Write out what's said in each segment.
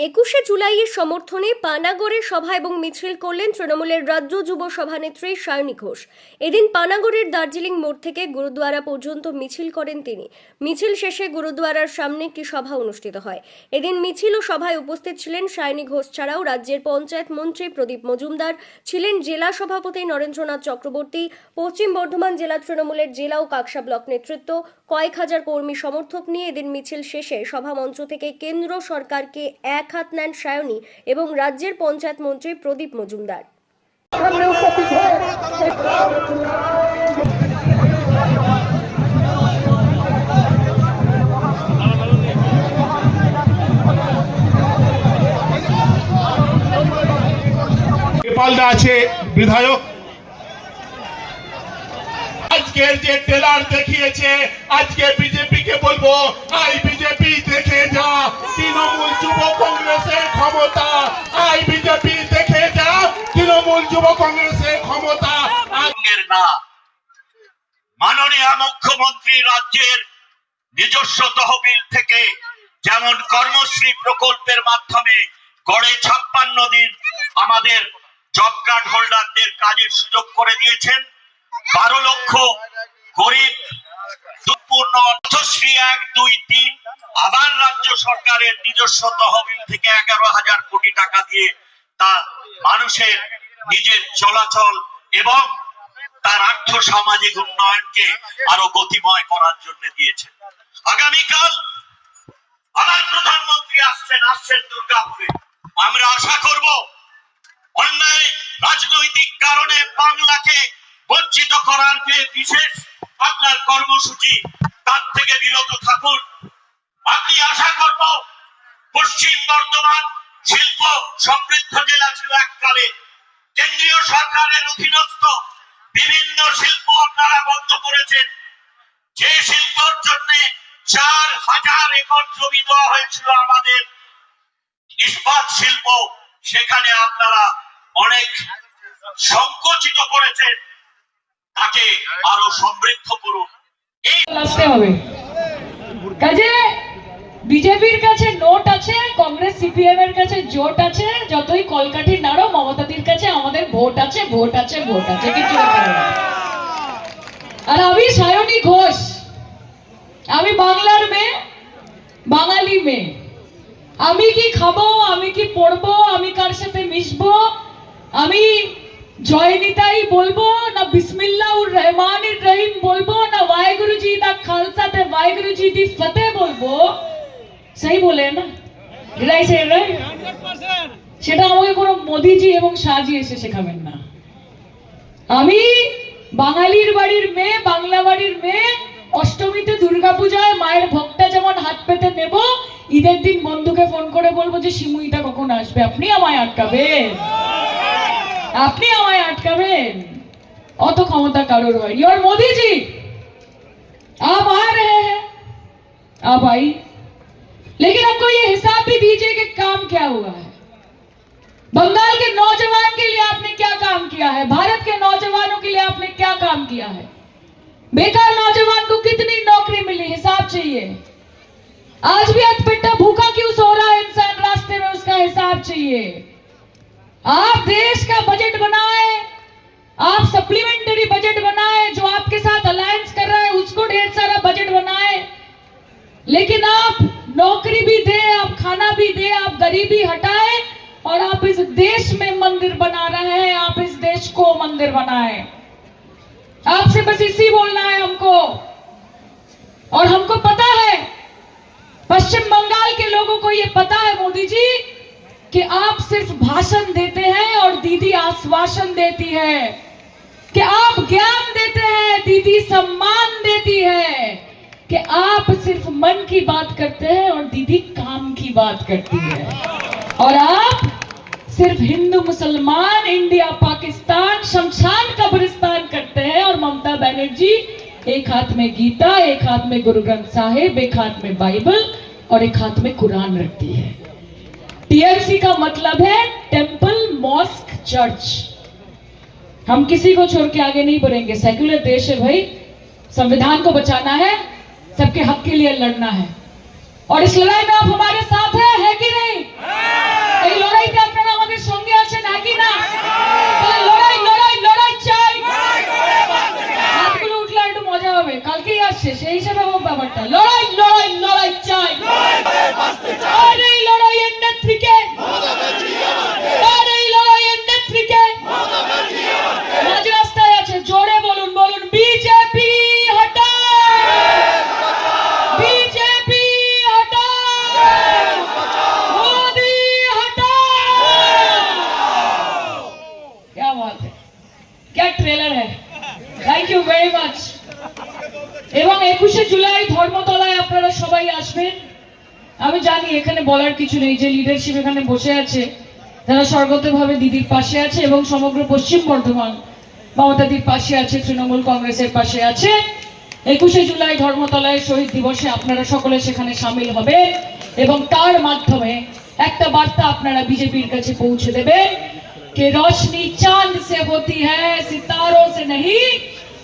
it একুশে জুলাইয়ের সমর্থনে পানাগড়ে সভা এবং মিছিল করলেন তৃণমূলের রাজ্য যুব সভানেত্রী সায়নী ঘোষ। এদিন পানাগড়ের দার্জিলিং মোড় থেকে গুরুদ্বারা পর্যন্ত মিছিল করেন তিনি। মিছিল শেষে গুরুদ্বারার সামনে একটি সভা অনুষ্ঠিত হয়। এদিন মিছিল ও সভায় উপস্থিত ছিলেন সায়নী ঘোষ ছাড়াও রাজ্যের পঞ্চায়েত মন্ত্রী প্রদীপ মজুমদার, ছিলেন জেলা সভাপতি নরেন্দ্রনাথ চক্রবর্তী, পশ্চিম বর্ধমান জেলা তৃণমূলের জেলা ও কাকসা ব্লক নেতৃত্ব, কয়েক হাজার কর্মী সমর্থক নিয়ে এদিন মিছিল শেষে সভামঞ্চ থেকে কেন্দ্র সরকারকে এক হাত নেন সায়নী এবং রাজ্যের পঞ্চায়েত মন্ত্রী প্রদীপ মজুমদার। আছে বিধায়ক। আজকের যে ট্রেলার দেখিয়েছে, আজকে বিজেপি কে বলব, আই বিজেপি দেখে যা, তৃণমূল যুব কংগ্রেসের ক্ষমতা। আই বিজেপি, দেখে যা তৃণমূল যুব কংগ্রেসের ক্ষমতা। মাননীয় মুখ্যমন্ত্রী রাজ্যের নিজস্ব তহবিল থেকে যেমন কর্মশ্রী প্রকল্পের মাধ্যমে গড়ে ছাপ্পান্ন দিন আমাদের জব কার্ড হোল্ডারদের কাজের সুযোগ করে দিয়েছেন। বারো লক্ষ গরিব দুঃপূর্ণ অর্থশ্রী এক, দুই, তিন আবার রাজ্য সরকারের নিজস্ব তহবিল থেকে এগারো হাজার কোটি টাকা দিয়ে তা মানুষের নিজের চলাচল এবং তার আর্থ সামাজিক উন্নয়নকে আরও গতিময় করার জন্য দিয়েছেন। আগামীকাল আবার প্রধানমন্ত্রী আসছেন আসছেন দুর্গাপুরে। আমরা আশা করব অন্যায় রাজনৈতিক কারণে বাংলাকে বঞ্চিত করার যে বিশেষ আপনার কর্মসূচি, তার থেকে বিরত থাকুন। আপনি আশা করব পশ্চিম বর্ধমান শিল্প সমৃদ্ধ জেলা ছিল এককালে। কেন্দ্রীয় সরকারের অধীনস্থ বিভিন্ন শিল্প আপনারা বন্ধ করেছেন। যে শিল্পর জন্য চার হাজার একর জমি দেওয়া হয়েছিল আমাদের ইস্পাত শিল্প, সেখানে আপনারা অনেক সংকুচিত করেছেন। তাকে আরও সমৃদ্ধ করুন। এই হবে। কাজে বিজেপির কাছে নোট আছে, কংগ্রেস সিপিএম এর কাছে জোট আছে, যতই কলকাঠি নাড়ো মমতাদির কাছে আমাদের ভোট আছে ভোট আছে ভোট আছে, কিছু আর আমি সায়নী ঘোষ, আমি বাংলার মেয়ে, বাঙালি মেয়ে। আমি কি খাব, আমি কি পড়ব, আমি কার সাথে মিশবো, আমি জয়নিতাই বলব, না বিসমিল্লাউর রহমান রহিম বলব, না ওয়াহেগুরুজি দা খালসাতে ওয়াহেগুরুজি দি ফতে বলব সেই বলে না? সেটা আমাকে কোনো মোদিজি এবং সাজি এসে শেখাবেন না। আমি বাঙালির বাড়ির মেয়ে, বাংলা বাড়ির মেয়ে, অষ্টমীতে দুর্গাপূজায় মায়ের ভক্তটা যেমন হাত পেতে নেব, ঈদের দিন বন্ধুকে ফোন করে বলব যে সিমুইটা কখন আসবে? আপনি আমায় আটকাবেন? আপনি আমায় আটকাবেন? অত ক্ষমতা কারোর হয় ইয়র মোদিজি আ রে হ্যাঁ আপ আই लेकिन आपको ये हिसाब भी दीजिए कि काम क्या हुआ है। बंगाल के नौजवान के लिए आपने क्या काम किया है? भारत के नौजवानों के लिए आपने क्या काम किया है? बेकार नौजवान को कितनी नौकरी मिली? हिसाब चाहिए। आज भी अतपिट्टा भूखा क्यों सो रहा है इंसान? रास्ते में उसका हिसाब चाहिए। आप देश का बजट बनाए, आप सप्लीमेंटरी बजट बनाए, जो आपके साथ अलायंस कर रहा है, उसको ढेर सारा बजट बनाए। लेकिन आप नौकरी भी दे, आप खाना भी दे, आप गरीबी हटाए और आप इस देश में मंदिर बना रहे हैं, आप इस देश को मंदिर बनाए। आपसे बस इसी बोलना है हमको। और हमको पता है, पश्चिम बंगाल के लोगों को ये पता है मोदी जी, कि आप सिर्फ़ भाषण देते हैं और दीदी आश्वासन देती है। कि आप ज्ञान देते हैं, दीदी सम्मान देती है। कि आप सिर्फ़ मन की बात करते हैं और दीदी काम की बात करती है। और आप सिर्फ़ हिंदू, मुसलमान, इंडिया, पाकिस्तान, शमशान, कब्रिस्तान करते हैं और ममता बनर्जी, एक हाथ में गीता, एक हाथ में गुरु ग्रंथ साहिब, एक हाथ में बाइबल और एक हाथ में कुरान रखती है। टीएमसी का मतलब है टेंपल, मॉस्क, चर्च। हम किसी को छोड़ के आगे नहीं बढ़ेंगे। सेक्युलर देश है भाई। संविधान को बचाना है। सबके हक के लिए लड़ना है और इस लड़ाई में आप हमारे साथ हैं है कि नहीं এই লড়াইতে আপনারা আমাদের সঙ্গে আছেন একই না তাহলে লড়াই লড়াই লড়াই চাই হাতগুলো উঠলে একটু মজা হবে কালকেই আসছে সেই হিসাবে হোক ব্যাপারটা লড়াই লড়াই লড়াই চাই আর এই লড়াইয়ের নেত্রীকে এবং একুশে জুলাই ধর্মতলায় আপনারা সবাই আসবেন। আমি জানি এখানে বলার কিছু নেই, যে লিডারশিপ এখানে বসে আছে, তারা স্বর্গতভাবে দিদির পাশে আছে এবং সমগ্র পশ্চিম বর্ধমান মমতাদির পাশে আছে, তৃণমূল কংগ্রেসের পাশে আছে। একুশে জুলাই ধর্মতলায় শহীদ দিবসে আপনারা সকলে সেখানে সামিল হবে এবং তার মাধ্যমে একটা বার্তা আপনারা বিজেপির কাছে পৌঁছে দেবে কে চাঁদ সে হতি হ্যাঁ সিতারো সে নহী।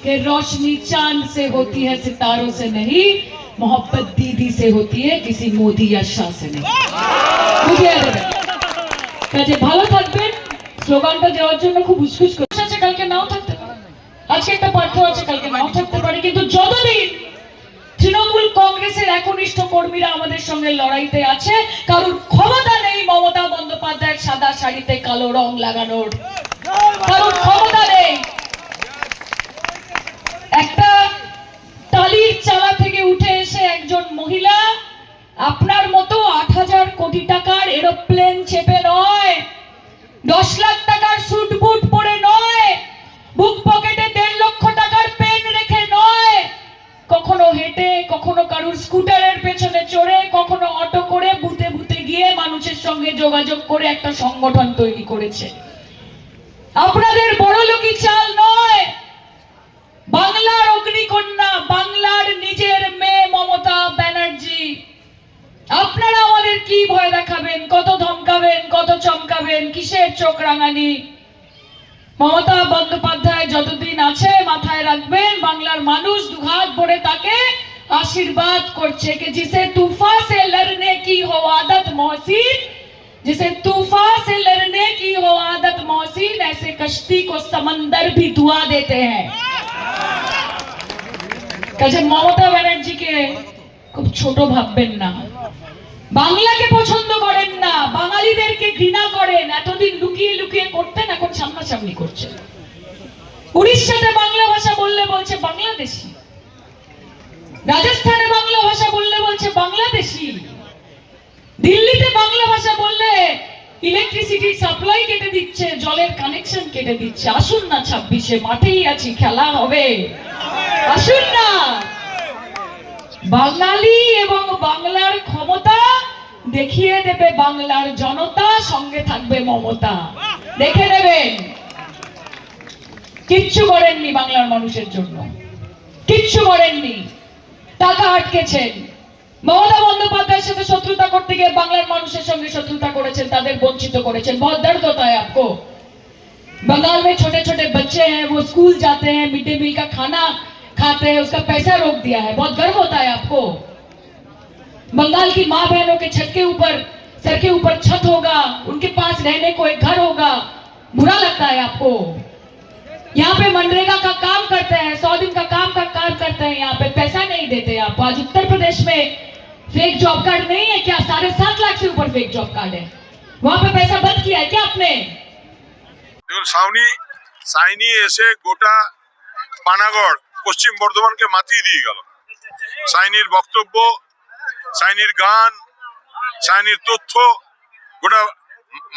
कि रोशनी चांद से होती है सितारों से नहीं मोहब्बत दीदी से होती है किसी मोदी या शाह से नहीं বুঝিয়ে দেবেন কাজে ভালো থাকবেন স্লোগানটা দেওয়ার জন্য খুব উসকুস করছে আছে কালকে নাও থাকতে পারে আজকে একটা পার্থ আছে কালকে নাও থাকতে পারে কিন্তু যতদিন তৃণমূল কংগ্রেসের একনিষ্ঠ কর্মীরা আমাদের সঙ্গে লড়াইতে আছে কারোর ক্ষমতা নেই মমতা বন্দ্যোপাধ্যায়ের সাদা শাড়িতে কালো রং লাগানোর কারোর ক্ষমতা নেই মহিলা, আপনার মতো আট হাজার কোটি টাকার এরোপ্লেন চেপে নয়, দশ লাখ টাকার স্যুট বুট পরে নয় বুক পকেটে দেড় লক্ষ টাকার পেন রেখে নয়, কখনো হেঁটে, কখনো কারুর স্কুটারের পেছনে চড়ে, কখনো অটো করে বুতে বুতে গিয়ে মানুষের সঙ্গে যোগাযোগ করে একটা সংগঠন তৈরি করেছে। আপনাদের বড় লোকই চাল আপনারা আমাদের কি ভয় দেখাবেন কত ধমকাবেন কত চমকাবেন কিসের চোখ রাঙানি মমতা বন্দ্যোপাধ্যায় যতদিন আছে মাথায় রাখবেন বাংলার মানুষ দুহাত ভরে তাকে आशीर्वाद করছে कि जिसे तूफान से लड़ने की हो आदत मोहसिन जिसे तूफान से लड़ने की हो आदत मोहसिन ऐसे कश्ती को समंदर भी दुआ देते हैं কাজে মমতা ব্যানার্জিকে খুব ছোট ভাববেন না বাংলাকে পছন্দ করেন না, বাঙালিদেরকে ঘৃণা করেন, এতদিন লুকিয়ে লুকিয়ে করতেন, এখন সামনাসামনি করছেন। উড়িষ্যাতে বাংলা ভাষা বললে বলছে বাংলাদেশি। রাজস্থানে বাংলা ভাষা বললে বলছে বাংলাদেশি। দিল্লিতে বাংলা ভাষা বললে ইলেকট্রিসিটির সাপ্লাই কেটে দিচ্ছে, জলের কানেকশন কেটে দিচ্ছে। আসুন না ছাব্বিশে, মাঠেই আছি, খেলা হবে। আসুন না। বাঙালি এবং বাংলার ক্ষমতা দেখিয়ে দেবে বাংলার জনতা সঙ্গে থাকবে মমতা দেখে নেবেন কিচ্ছু করেননি বাংলার মানুষের জন্য কিচ্ছু করেননি টাকা আটকেছেন মমতা বন্দ্যোপাধ্যায়ের সাথে শত্রুতা করতে গিয়ে বাংলার মানুষের সঙ্গে শত্রুতা করেছেন তাদের বঞ্চিত করেছেন बहुत दर्द होता है आपको बंगाल में छोटे छोटे बच्चे हैं वो स्कूल जाते हैं मिड डे मील का खाना खाते हैं, उसका पैसा रोक दिया है। बहुत गर्व होता है आपको। बंगाल की माँ बहनों के छत के ऊपर, सर के ऊपर छत होगा, उनके पास रहने को एक घर होगा। बुरा लगता है आपको। यहाँ पे मनरेगा का काम करते हैं, सौ दिन का काम का काम करते हैं, यहाँ पे पैसा नहीं देते आपको आज उत्तर प्रदेश में फेक जॉब कार्ड नहीं है क्या? साढ़े सात लाख से ऊपर फेक जॉब कार्ड है। वहाँ पे पैसा बंद किया है क्या आपने? सावनी, साइनी, ऐसे, गोटा, पानागढ़। পশ্চিম বর্ধমানকে মাতিয়ে দিয়ে গেল। সাইনির বক্তব্য সাইনির গান সাইনির তথ্য গোটা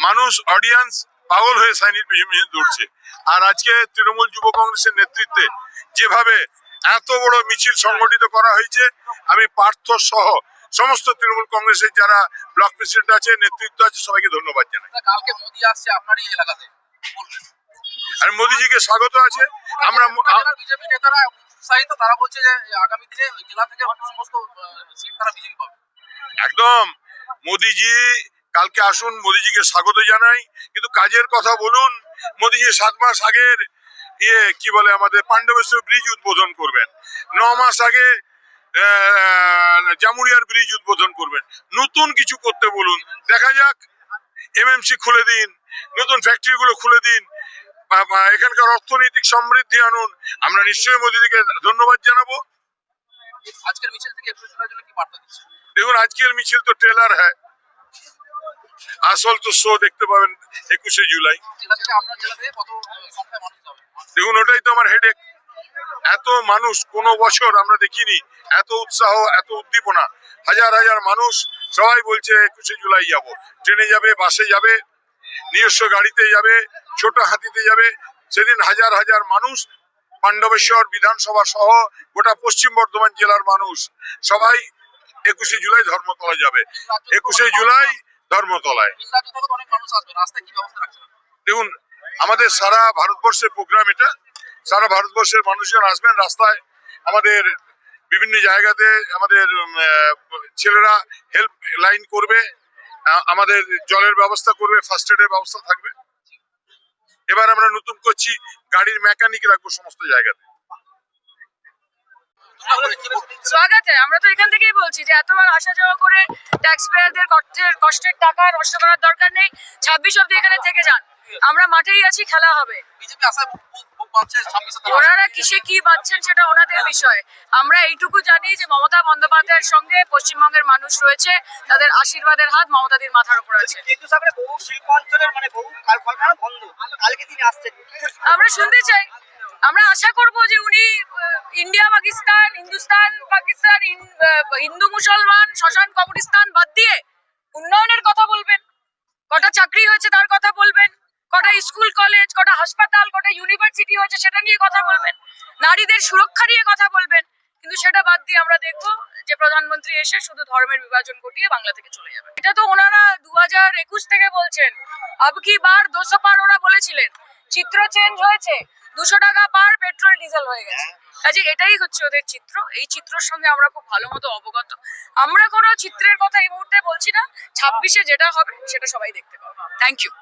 মানুষ অডিয়েন্স পাগল হয়ে সাইনির পিছনে দৌড়ছে। আর আজকে তৃণমূল যুব কংগ্রেসের নেতৃত্বে যেভাবে এত বড় মিছিল সংগঠিত করা হয়েছে আমি পার্থ সহ সমস্ত তৃণমূল কংগ্রেসের যারা ব্লক প্রেসিডেন্ট আছে নেতৃত্ব আছে সবাইকে ধন্যবাদ জানাই। কালকে মোদি আসছে আপনারই এলাকাতে আর মোদিজিকে স্বাগত আছে। আমরা বিজেপি নেতারা উৎসাহিত তারা বলছে যে আগামী দিনে জেলা থেকে সমস্ত সিট তারা বিজেপি পাবে একদম। মোদিজি, কালকে আসুন, মোদিজিকে স্বাগত জানাই। কিন্তু কাজের কথা বলুন, মোদিজি সাত মাস আগের ইয়ে কি বলে আমাদের পাণ্ডবেশ্বর ব্রিজ উদ্বোধন করবেন। ন মাস আগে জামুরিয়ার ব্রিজ উদ্বোধন করবেন। নতুন কিছু করতে বলুন। দেখা যাক এমএমসি খুলে দিন, নতুন ফ্যাক্টরি গুলো খুলে দিন। এখানকার অর্থনৈতিক সমৃদ্ধি আনুন। আমরা নিশ্চয়ই মোদীদিকে ধন্যবাদ জানাব। আজকের মিছিল থেকে দেখুন আজকের মিছিল তো ট্রেলার হ্যাঁ। আসল তো শো দেখতে পাবেন একুশে জুলাই। দেখুন ওটাই তো আমার হেডেক এত মানুষ কোন বছর আমরা দেখিনি। এত উৎসাহ এত উদ্দীপনা। হাজার হাজার মানুষ সবাই বলছে একুশে জুলাই যাব। ট্রেনে যাবে বাসে যাবে নিজস্ব গাড়িতে যাবে, ছোট হাতিতে যাবে। সেদিন হাজার হাজার মানুষ পাণ্ডবেশ্বর বিধানসভা সহ গোটা পশ্চিম বর্ধমান জেলার মানুষ সবাই একুশে জুলাই ধর্মতলা যাবে। একুশে জুলাই ধর্মতলায়। দেখুন, আমাদের সারা ভারতবর্ষের প্রোগ্রাম এটা। সারা ভারতবর্ষের মানুষজন আসবেন রাস্তায়। আমাদের বিভিন্ন জায়গাতে আমাদের ছেলেরা হেল্প লাইন করবে। আমাদের জলের ব্যবস্থা করবে ফার্স্ট এডের ব্যবস্থা থাকবে। এবার আমরা নতুন করছি গাড়ির মেকানিক রাখব সমস্ত জায়গাতে। স্বাগত আমরা তো এখান থেকেই বলছি যে এতবার আসা যাওয়া করে ট্যাক্স পেয়ারদের কষ্টের কষ্টের টাকা নষ্ট করার দরকার নেই। ছাব্বিশ অব্দি এখানে থেকে যান। আমরা মাঠেই আছি খেলা হবে। বিজেপি আশা ওনারা কিসে কি পাচ্ছেন সেটা ওনাদের বিষয়। আমরা এইটুকু জানি যে মমতা বন্দ্যোপাধ্যায়ের সঙ্গে পশ্চিমবঙ্গের মানুষ রয়েছে তাদের আশীর্বাদের হাত মমতাদির মাথার উপর আছে। শিল্পাঞ্চলের মানে আমরা শুনতে চাই। আমরা আশা করব যে উনি ইন্ডিয়া পাকিস্তান হিন্দুস্তান পাকিস্তান হিন্দু মুসলমান শ্মশান কবরিস্তান বাদ দিয়ে উন্নয়নের কথা বলবেন। কটা চাকরি হয়েছে তার কথা বলবেন। কটা স্কুল, কলেজ, কটা হাসপাতাল, কটা ইউনিভার্সিটি হয়েছে, সেটা নিয়ে কথা বলবেন। নারীদের সুরক্ষা নিয়ে কথা বলবেন। কিন্তু সেটা বাদ দিয়ে আমরা দেখব যে প্রধানমন্ত্রী এসে শুধু ধর্মের বিভাজন ঘটিয়ে বাংলা থেকে চলে যাবে এটা তো ওনারা দু হাজার একুশ থেকে বলছেন। আব কি বার দুশো পার ওরা বলেছিলেন। চিত্র চেঞ্জ হয়েছে। দুশো টাকা পার পেট্রোল, ডিজেল হয়ে গেছে। কাজে এটাই হচ্ছে ওদের চিত্র। এই চিত্রের সঙ্গে আমরা খুব ভালো মতো অবগত। আমরা কোনো চিত্রের কথা এই মুহূর্তে বলছি না। ছাব্বিশে যেটা হবে, সেটা সবাই দেখতে পাবে। Thank you